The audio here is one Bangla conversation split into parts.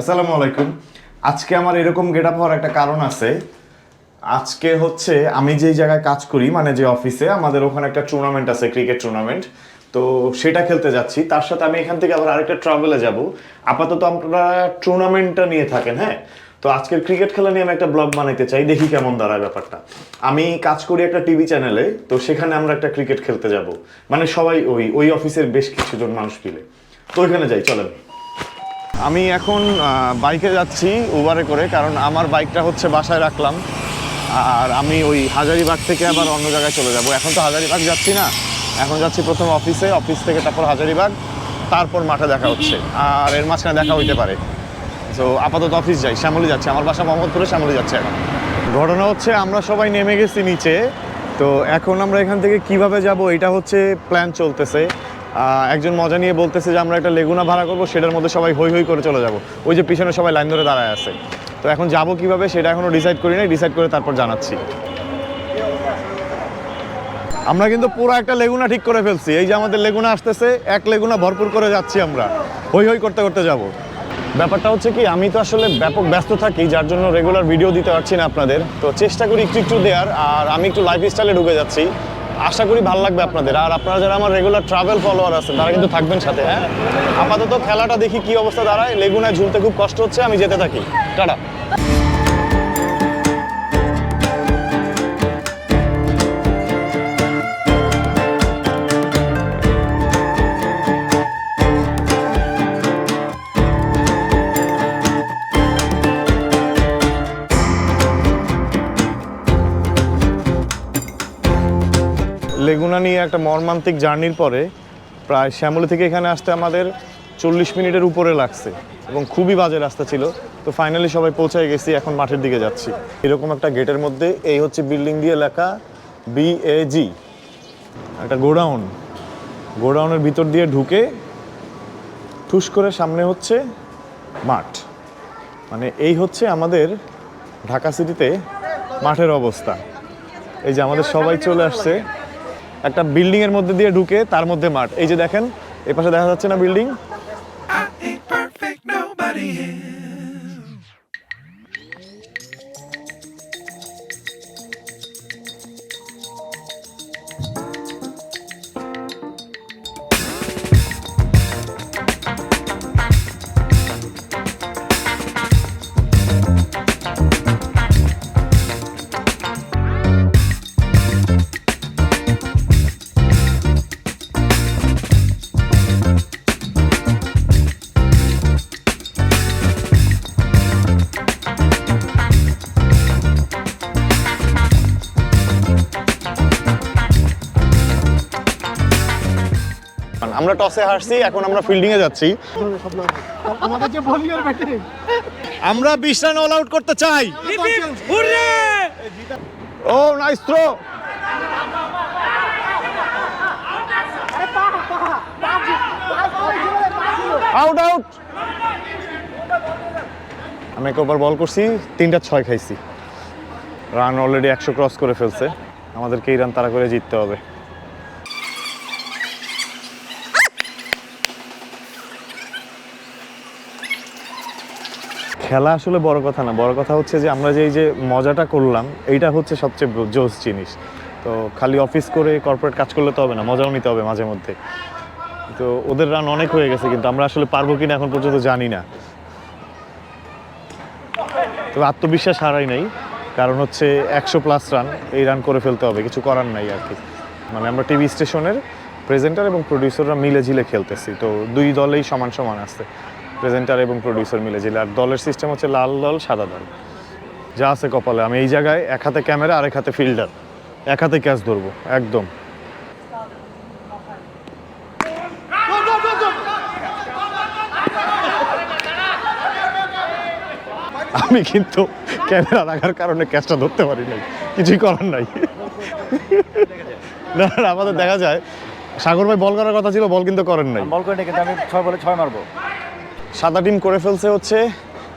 আসসালামু আলাইকুম। আজকে আমার এরকম গেট আপ হওয়ার একটা কারণ আছে। আজকে হচ্ছে আমি যেই জায়গায় কাজ করি মানে যে অফিসে আমাদের ওখানে একটা টুর্নামেন্ট আছে ক্রিকেট টুর্নামেন্ট তো সেটা খেলতে যাচ্ছি। তার সাথে আমি এখান থেকে আবার আরেকটা ট্রাভেলে যাব। আপাতত আমরা টুর্নামেন্টটা নিয়ে থাকেন হ্যাঁ? তো আজকের ক্রিকেট খেলা নিয়ে আমি একটা ব্লগ বানাইতে চাই, দেখি কেমন দাঁড়ায় ব্যাপারটা। আমি কাজ করি একটা টিভি চ্যানেলে তো সেখানে আমরা একটা ক্রিকেট খেলতে যাব। মানে সবাই ওই ওই অফিসের বেশ কিছুজন মানুষ মিলে। তো ওইখানে যাই, চলেন। আমি এখন বাইকে যাচ্ছি উবারে করে, কারণ আমার বাইকটা হচ্ছে বাসায় রাখলাম। আর আমি ওই হাজারিবাগ থেকে আবার অন্য জায়গায় চলে যাব। এখন তো হাজারিবাগ যাচ্ছি না। এখন যাচ্ছি প্রথম অফিসে অফিস থেকে তারপর হাজারিবাগ, তারপর মাঠে দেখা হচ্ছে। আর এর মাঝখানে দেখা হইতে পারে। তো আপাতত অফিস যাই, শ্যামলি যাচ্ছে। আমার বাসা মোহাম্মদপুরে শ্যামলি যাচ্ছে এখন। ঘটনা হচ্ছে, আমরা সবাই নেমে গেছি নিচে। তো এখন আমরা এখান থেকে কীভাবে যাব, এটা হচ্ছে প্ল্যান চলতেছে। একজন মজা নিয়ে বলতেছে যে আমরা একটা লেগুনা ভাড়া করব, সেটার মধ্যে সবাই হই হই করে চলে যাব। ওই যে পিছনে সবাই লাইন ধরে দাঁড়ায় আছে। তো এখন যাব কীভাবে সেটা এখনও ডিসাইড করি নাই ডিসাইড করে তারপর জানাচ্ছি। আমরা কিন্তু পুরো একটা লেগুনা ঠিক করে ফেলছি। এই যে আমাদের লেগুনা আসতেছে, এক লেগুনা ভরপুর করে যাচ্ছি আমরা। হই হই করতে করতে যাব। ব্যাপারটা হচ্ছে কি, আমি তো আসলে ব্যাপক ব্যস্ত থাকি, যার জন্য রেগুলার ভিডিও দিতে পারছি না আপনাদের। তো চেষ্টা করি একটু একটু দেওয়ার আর আমি একটু লাইফ স্টাইলে ঢুকে যাচ্ছি। আশা করি ভালো লাগবে আপনাদের। আর আপনারা যারা আমার রেগুলার ট্রাভেল ফলোয়ার আছেন, তারা কিন্তু থাকবেন সাথে হ্যাঁ? আপাতত খেলাটা দেখি কি অবস্থা দাঁড়ায়। লেগুনায় ঝুলতে খুব কষ্ট হচ্ছে, আমি যেতে থাকি। টাটা। নিয়ে একটা মর্মান্তিক জার্নির পরে প্রায় শ্যামলী থেকে এখানে আসতে আমাদের চল্লিশ মিনিটের উপরে লাগছে এবং খুবই বাজে রাস্তা ছিল। তো ফাইনালি সবাই পৌঁছে গেছি, এখন মাঠের দিকে যাচ্ছি। এরকম একটা গেটের মধ্যে, এই হচ্ছে বিল্ডিং দিয়ে লেখা বিএজি একটা গোডাউন। গোডাউনের ভিতর দিয়ে ঢুকে ঠুস করে সামনে হচ্ছে মাঠ। মানে এই হচ্ছে আমাদের ঢাকা সিটিতে মাঠের অবস্থা। এই যে আমাদের সবাই চলে আসছে। একটা বিল্ডিংয়ের মধ্যে দিয়ে ঢুকে তার মধ্যে মাঠ। এই যে দেখেন এ পাশে দেখা যাচ্ছে না বিল্ডিং আমরা টসে হারছি এখন আমরা ফিল্ডিং এ যাচ্ছি। আমাদের যে বলিয়ার ব্যাটিং। আমরা বিশ রান অল আউট করতে চাই। ও নাইস থ্রো আউট আউট আমি একবার বল করছি তিনটা ছয় খাইছি। রান অলরেডি একশো ক্রস করে ফেলছে। আমাদেরকে এই রান তারা করে জিততে হবে। খেলা আসলে বড় কথা না। বড় কথা হচ্ছে যে আমরা যে এই যে মজাটা করলাম, এইটা হচ্ছে সবচেয়ে জোস জিনিস। তো খালি অফিস করে কর্পোরেট কাজ করলে তো হবে না, মজাও নিতে হবে মাঝে মধ্যে। তো ওদের রান অনেক হয়ে গেছে, কিন্তু আমরা আসলে পারব কিনা এখন পর্যন্ত জানি না। তবে আত্মবিশ্বাস হারাই নাই, কারণ হচ্ছে একশো প্লাস রান এই রান করে ফেলতে হবে, কিছু করার নাই আর কি। মানে আমরা টিভি স্টেশনের প্রেজেন্টার এবং প্রডিউসাররা মিলে ঝিলে খেলতেছি, তো দুই দলেই সমান সমান আছে। প্রেজেন্টার এবং প্রডিউসার মিলে ঝিলে আর দলের সিস্টেম হচ্ছে লাল দল সাদা দল। যা আছে কপালে। আমি এই জায়গায় এক হাতে ক্যামেরা আর এক হাতে ফিল্ডার এক হাতে ক্যাচ ধরবো একদম। আমি কিন্তু ক্যামেরা রাখার কারণে ক্যাচটা ধরতে পারি নাই। কিছুই করার নাই। না, আমাদের দেখা যায়। সাগর ভাই বল করার কথা ছিল বল কিন্তু করেন নাই। বল করে কিন্তু আমি ছয় বলে ছয় মারবো। সাদা টিম করে ফেলছে হচ্ছে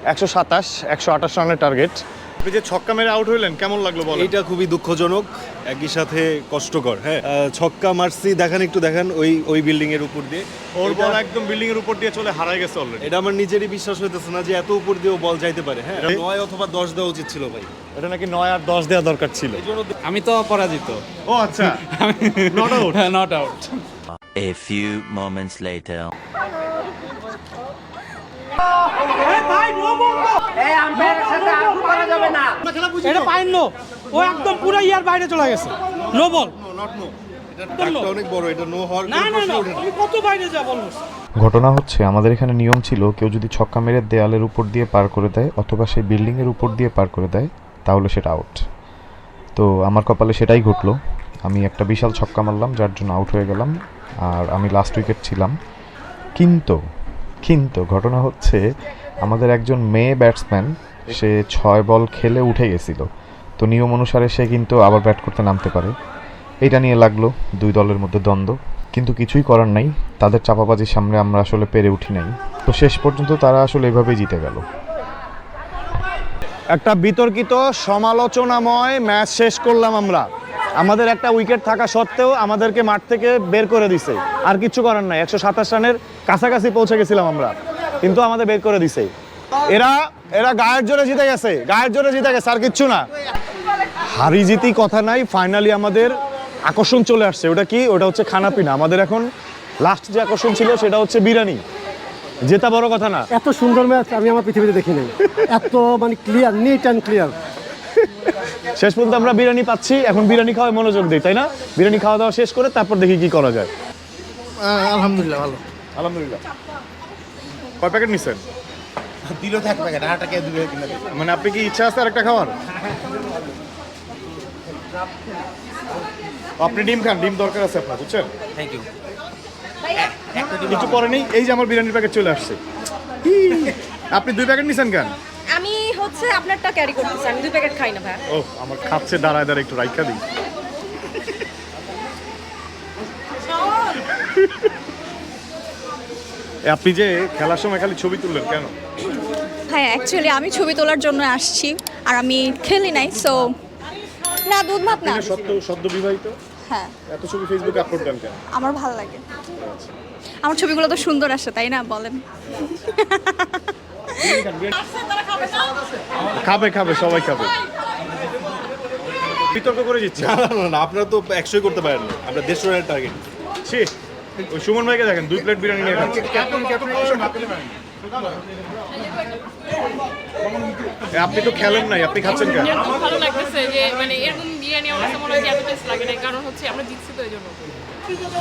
একশো সাতাশ একশো আঠাশ রানের টার্গেট আপনি যে ছক্কা মেরে আউট হইলেন কেমন লাগল বল এইটা খুবই দুঃখজনক একই সাথে কষ্টকর হ্যাঁ? ছক্কা মারছি দেখান একটু দেখান ওই ওই বিল্ডিং এর উপর দিয়ে। ওর এটা- বল একদম বিল্ডিং এর উপর দিয়ে চলে হারাই গেছে অলরেডি এটা আমার নিজেরই বিশ্বাস হইতেছে না যে এত উপর দিয়েও বল যাইতে পারে হ্যাঁ? নয় অথবা দশ দেওয়া উচিত ছিল ভাই। এটা নাকি নয় আর দশ দেওয়া দরকার ছিল। আমি তো পরাজিত। ও আচ্ছা। Not out not out A few moments later. ঘটনা হচ্ছে, আমাদের এখানে নিয়ম ছিল, কেউ যদি ছক্কা মেরে দেয়ালের উপর দিয়ে পার করে দেয় অথবা সেই বিল্ডিংয়ের উপর দিয়ে পার করে দেয়, তাহলে সেটা আউট তো আমার কপালে সেটাই ঘটলো। আমি একটা বিশাল ছক্কা মারলাম, যার জন্য আউট হয়ে গেলাম, আর আমি লাস্ট উইকেট ছিলাম। কিন্তু কিন্তু ঘটনা হচ্ছে, আমাদের একজন মেয়ে ব্যাটসম্যান সে ছয় বল খেলে উঠে গেছিল। তো নিয়ম অনুসারে সে কিন্তু আবার ব্যাট করতে নামতে পারে। এটা নিয়ে লাগল দুই দলের মধ্যে দ্বন্দ্ব। কিন্তু কিছুই করার নাই। তাদের চাপাবাজির সামনে আমরা আসলে পেরে উঠি নাই। তো শেষ পর্যন্ত তারা আসলে এভাবেই জিতে গেল। একটা বিতর্কিত সমালোচনাময় ম্যাচ শেষ করলাম আমরা। আমাদের একটা উইকেট থাকা সত্ত্বেও আমাদেরকে মাঠ থেকে বের করে দিছে। আর কিছু করার নাই। একশো সাতাশ রানের কাছাকাছি পৌঁছে গেছিলাম আমরা। কিন্তু আমাদের বের করে দিছে। এরা এরা গায়ের জোরে জিতে গেছে। গায়ের জোরে জিতে গেছে, আর কিচ্ছু না। হারি জিতি কথা নাই। ফাইনালি আমাদের আকর্ষণ চলে আসছে। ওটা কি? ওটা হচ্ছে খানাপিনা। আমাদের এখন লাস্ট যে আকর্ষণ ছিল সেটা হচ্ছে বিরিয়ানি। জেতা বড় কথা না। এত সুন্দর ম্যাচ আমি আমার পৃথিবীতে দেখি এত মানে ক্লিয়ার নিট অ্যান্ড ক্লিয়ার শেষ পর্যন্ত আমরা বিরিয়ানি পাচ্ছি এখন বিরিয়ানি খাওয়ায় মনোযোগ দিই তাই না? বিরিয়ানি খাওয়া দাওয়া শেষ করে তারপর দেখি কি করা যায়। আলহামদুলিল্লাহ ভালো। আলহামদুলিল্লাহ। কয় প্যাকেট নিছেন? দিল থাক প্যাকেট আর টাকা দিবে কিনা মানে আপনি কি ইচ্ছা আছে আরেকটা খাওয়ার? আপনি ডিম খান ডিম দরকার আছে আপনার বুঝছেন? থ্যাংক ইউ কিছু পরে নেই এই যে আমার বিরিয়ানির প্যাকেট চলে আসছে। আপনি দুই প্যাকেট নিছেন কেন? হচ্ছে আপনারটা ক্যারি করতেছি। আমি দুই প্যাকেট খাই না ভাই। ও আমার খাচ্ছে দাঁড়ায় দাঁড়ায় একটু রাইখা দিই। আপনি যে খেলার সময় খালি ছবি তুললেন কেন? হ্যাঁ অ্যাকচুয়ালি আমি ছবি তোলার জন্য আসছি আর আমি খেলি নাই সো না দুধ ভাত না। সদ্য সদ্য বিবাহিত? হ্যাঁ। এত ছবি ফেসবুকে আপলোড দেন কেন? আমার ভালো লাগে। আমার ছবিগুলো তো সুন্দর আসে তাই না বলেন? খাবে খাবে সবাই খাবে। বিতর্ক করে দিচ্ছি। না না, আপনারা তো একশোই করতে পারেন না। আমরা দেড়শো রানের টার্গেট ছি ওই সুমন ভাইকে দেখেন দুই প্লেট বিরিয়ানি নিয়ে আপনি তো খেলেন নাই আপনি খাচ্ছেন কেন? ভালো লাগতেছে যে মানে এরকম বিরিয়ানি আমার কাছে মনে হয় এত টেস্ট লাগে না কারণ হচ্ছে আমরা জিতছি তো এই জন্য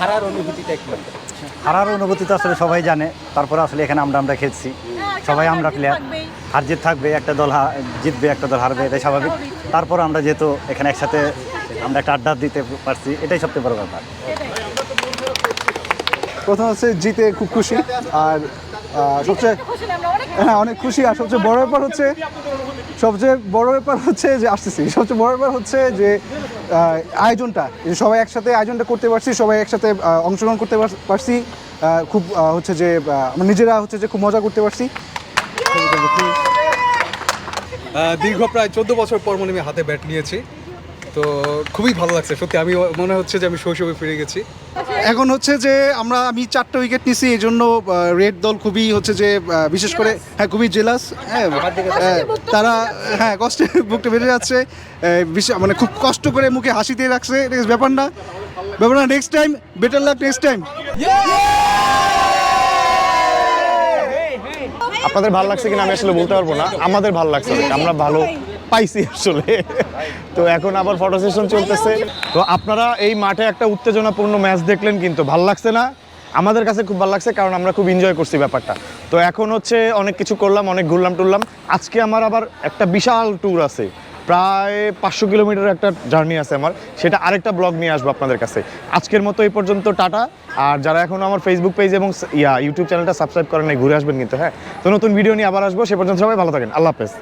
হারার অনুভূতি তো আসলে সবাই জানে। তারপরে আসলে এখানে আমরা আমরা খেলছি। সবাই আমরা প্লেয়ার হার জিত থাকবে একটা দল জিতবে একটা দল হারবে এটাই স্বাভাবিক। তারপর আমরা যেহেতু এখানে একসাথে আমরা একটা আড্ডা দিতে পারছি এটাই সবচেয়ে বড় ব্যাপার। প্রথম হচ্ছে জিতে খুব খুশি আর সবচেয়ে হ্যাঁ অনেক খুশি আর সবচেয়ে বড় ব্যাপার হচ্ছে সবচেয়ে বড় ব্যাপার হচ্ছে যে, আসতেছি। সবচেয়ে বড় ব্যাপার হচ্ছে যে আয়োজনটা সবাই একসাথে আয়োজনটা করতে পারছি, সবাই একসাথে অংশগ্রহণ করতে পার- পারছি খুব হচ্ছে যে আমরা নিজেরা হচ্ছে যে খুব মজা করতে পারছি। দীর্ঘ প্রায় চোদ্দ বছর পর মনে আমি হাতে ব্যাট নিয়েছি। তো খুবই ভালো লাগছে, সত্যি আমি মনে হচ্ছে যে আমি শৈশবে ফিরে গেছি। এখন হচ্ছে যে আমরা আমি চারটা উইকেট নিছি এই জন্য রেড দল খুবই হচ্ছে যে বিশেষ করে হ্যাঁ খুবই জেলাস হ্যাঁ হ্যাঁ, তারা হ্যাঁ কষ্টে বুকটা বেড়ে যাচ্ছে মানে খুব কষ্ট করে মুখে হাসি দিয়ে রাখছে। ব্যাপার না ব্যাপার না next time better luck next time আপনাদের ভালো লাগছে কিনা আমি আসলে বলতে পারব না। আমাদের ভালো লাগছে। আমরা ভালো। পাইছি আসলে। তো এখন আবার ফটো সেশন চলতেছে। তো আপনারা এই মাঠে একটা উত্তেজনাপূর্ণ ম্যাচ দেখলেন কিন্তু ভালো লাগছে না। আমাদের কাছে খুব ভালো লাগছে কারণ আমরা খুব এনজয় করছি ব্যাপারটা। তো এখন হচ্ছে অনেক কিছু করলাম, অনেক ঘুরলাম, টুরলাম। আজকে আমার আবার একটা বিশাল ট্যুর আছে। প্রায় পাঁচশো কিলোমিটার একটা জার্নি আছে আমার। সেটা আরেকটা ব্লগ নিয়ে আসব আপনাদের কাছে। আজকের মতো এই পর্যন্ত, টাটা। আর যারা এখনও আমার ফেসবুক পেজ এবং ইয়া ইউটিউব চ্যানেলটা সাবস্ক্রাইব করেন ঘুরে আসবেন কিন্তু হ্যাঁ? তো নতুন ভিডিও নিয়ে আবার আসব। সে পর্যন্ত সবাই ভালো থাকেন। আল্লাহ হাফেজ।